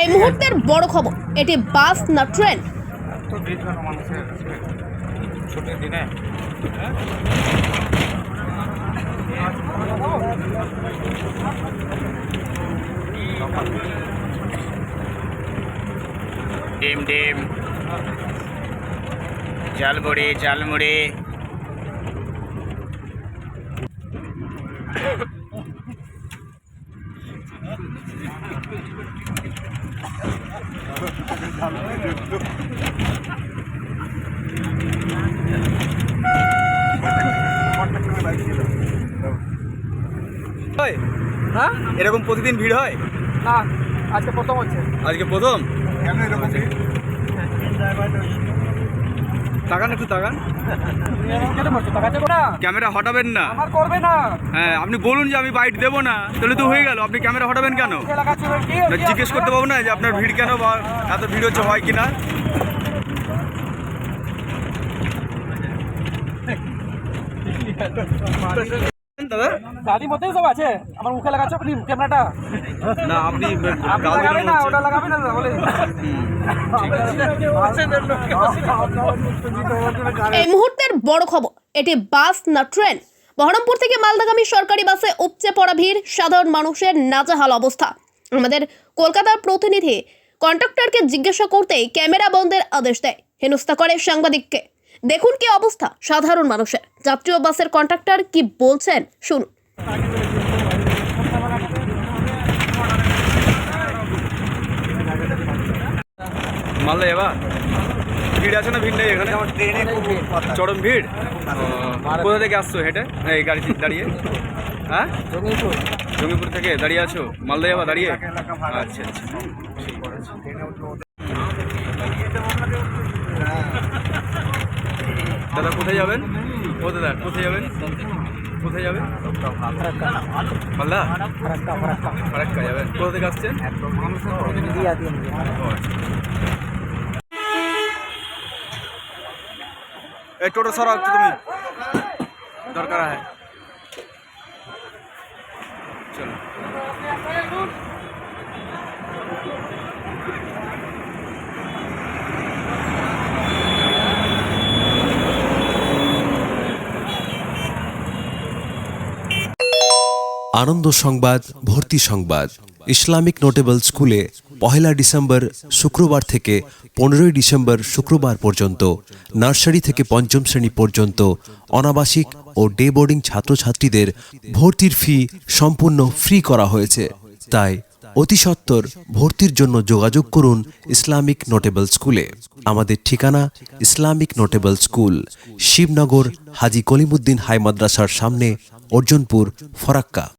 এই মুহূর্তের বড় খবর এটি বাস না ট্রেন? দিনে ডিম ডিম। ঝালমুড়ি ঝালমুড়ি হয়? হ্যাঁ এরকম প্রতিদিন ভিড় হয়? না আজকে প্রথম হচ্ছে। আজকে প্রথম? তাকান একটু তাকান। না ক্যামেরা হটাবেন না। না হ্যাঁ আপনি বলুন যে আমি বাইট দেবো না তাহলে তো হয়ে গেল। আপনি ক্যামেরা হটাবেন কেন? কি না, জিজ্ঞেস করতে পারব না যে আপনার ভিড় কেন বা এত ভিড় হচ্ছে হয় কিনা। দাদা? গাড়ির মধ্যেই সব আছে। আমার মুখে লাগাচ্ছ আপনি ক্যামেরাটা। না আপনি আপনি লাগাবেন না ওটা লাগাবেন না বলে এই মুহূর্তের বড় খবর এটি বাস না ট্রেন? বহরমপুর থেকে মালদাগামী সরকারি বাসে উপচে পড়া ভিড় সাধারণ মানুষের নাজেহাল অবস্থা। আমাদের কলকাতার প্রতিনিধি কন্ট্রাক্টরকে জিজ্ঞাসা করতেই ক্যামেরা বন্ধের আদেশ দেয়। হেনস্থা করে সাংবাদিককে। দেখুন কি অবস্থা সাধারণ মানুষের। যাত্রী ও বাসের কন্ট্রাক্টর কি বলছেন? শুনুন। মালদা এবার ভিড় আছে না ভিড় নেই এখানে? চরম ভিড়? কোথা থেকে আসছো হেঁটে? এই গাড়ি দাঁড়িয়ে। হ্যাঁ? জঙ্গিপুর। থেকে দাঁড়িয়ে আছো? মালদা যাবা দাঁড়িয়ে? আচ্ছা আচ্ছা। দাদা, কোথায় যাবেন? ও দাদা, কোথায় যাবেন? কোথায় যাবেন? মালদা ফারাক্কা যাবেন। কোথা থেকে আসছেন? আচ্ছা। এই টোটো সরাও একটু তুমি। দরকার হয়। চলো। আনন্দ সংবাদ, ভর্তি সংবাদ। ইসলামিক নোটেবল স্কুলে পহেলা ডিসেম্বর শুক্রবার থেকে পনেরোই ডিসেম্বর শুক্রবার পর্যন্ত, নার্সারি থেকে পঞ্চম শ্রেণি পর্যন্ত, অনাবাসিক ও ডে বোর্ডিং ছাত্রছাত্রীদের ভর্তির ফি সম্পূর্ণ ফ্রি করা হয়েছে। তাই অতি সত্বর ভর্তির জন্য যোগাযোগ করুন ইসলামিক নোটেবল স্কুলে। আমাদের ঠিকানা Islamic notable school, Shibnagar, Haji Kalimuddin high মাদ্রাসার সামনে, অর্জুনপুর, ফরাক্কা।